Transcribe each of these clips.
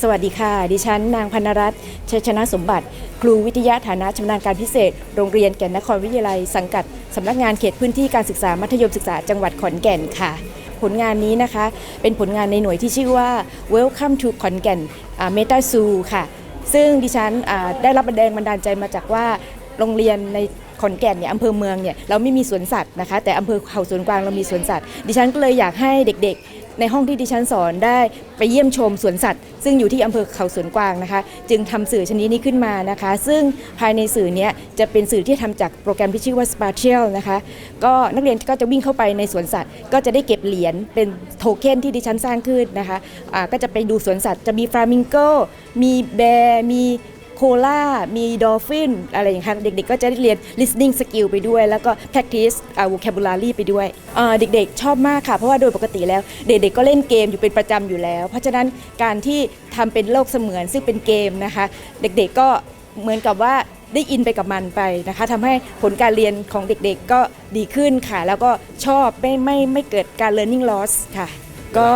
สวัสดีค่ะ ดิฉัน นางพนรัตน์ชัยชนะสมบัติ ครูวิทยาฐานะชำนาญการพิเศษ โรงเรียนแก่นนครวิทยาลัย สังกัดสำนักงานเขตพื้นที่การศึกษามัธยมศึกษาจังหวัดขอนแก่นค่ะ ผลงานนี้นะคะ เป็นผลงานในหน่วยที่ชื่อว่า Welcome to ขอนแก่นเมตาซูค่ะ ซึ่งดิฉันได้รับแรงบันดาลใจมาจากว่าโรงเรียนในขอนแก่นเนี่ยอำเภอเมืองเนี่ยเราไม่มีสวนสัตว์นะคะ แต่อำเภอเขาสวนกวางเรามีสวนสัตว์ ดิฉันก็เลยอยากให้เด็กๆ ในห้องที่ดิฉันสอนได้ไปเยี่ยมชมสวนสัตว์ ซึ่งอยู่ที่อำเภอเขาสวนกวางนะคะ จึงทำสื่อชนิดนี้ขึ้นมานะคะ ซึ่งภายในสื่อเนี้ยจะเป็นสื่อที่ทำจากโปรแกรมที่ชื่อว่า Spatial นะคะก็นักเรียนก็จะวิ่งเข้าไปในสวนสัตว์ ก็จะได้เก็บเหรียญเป็นโทเค็นที่ดิฉันสร้างขึ้นนะคะอ่าก็จะไปดูสวนสัตว์จะมีฟลามิงโกมีแบร์มี โคล่ามีดอลฟินอะไรอย่างเงี้ยค่ะเด็กๆก็จะได้เรียน listening skill ไปด้วย แล้วก็ practice อ่า vocabulary ไปด้วยเด็กๆ ชอบมากค่ะ เพราะว่าโดยปกติแล้ว เด็กๆ ก็เล่นเกมอยู่เป็นประจำอยู่แล้ว เพราะฉะนั้นการที่ทำเป็นโลกเสมือนซึ่งเป็นเกมนะคะ เด็กๆก็เหมือนกับว่าได้อินไปกับมันไปนะคะทำให้ผลการเรียนของเด็กๆก็ดีขึ้นค่ะ แล้วก็ชอบไม่ไม่ไม่เกิดการ learning loss ค่ะ ก็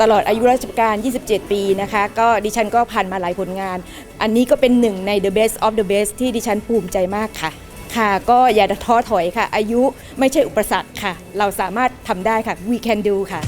ตลอดอายุราชการ 27 ปีนะคะ ก็ดิฉันก็ผ่านมาหลายผลงาน อันนี้ก็เป็นหนึ่งใน the best of the best ที่ดิฉันภูมิใจมากค่ะ ค่ะ ก็อย่าท้อถอยค่ะ อายุไม่ใช่อุปสรรคค่ะ เราสามารถทำได้ค่ะ we can do ค่ะ